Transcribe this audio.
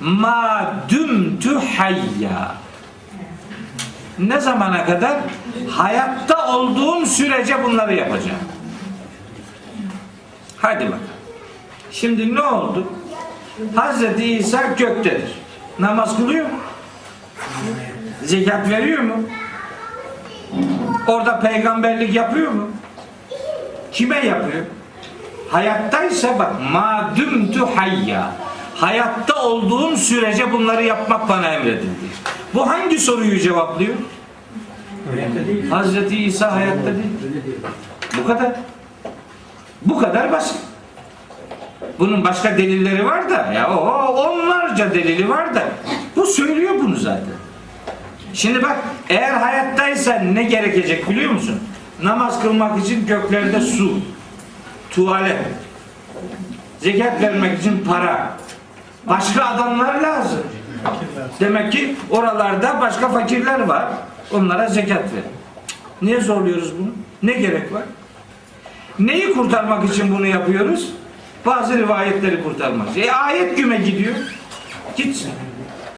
ma dümtü hayya. Ne zamana kadar? Hayatta olduğum sürece bunları yapacağım. Hadi bakalım. Şimdi ne oldu? Hazreti İsa göktedir. Namaz kılıyor mu? Zekat veriyor mu? Orada peygamberlik yapıyor mu? Kime yapıyor? Hayattaysa bak ma dümtü hayya. Hayatta olduğum sürece bunları yapmak bana emredildi. Bu hangi soruyu cevaplıyor? Hazreti İsa hayatta değil. Bu kadar. Bu kadar basit. Bunun başka delilleri var da ya o onlarca delili var da bu söylüyor bunu zaten. Şimdi bak eğer hayattaysa ne gerekecek biliyor musun? Namaz kılmak için göklerde su, tuvalet, zekat vermek için para, başka adamlar lazım. Demek ki oralarda başka fakirler var. Onlara zekat ver. Niye zorluyoruz bunu? Ne gerek var? Neyi kurtarmak için bunu yapıyoruz? Bazı rivayetleri kurtarmak. E ayet güme gidiyor. Gitsin.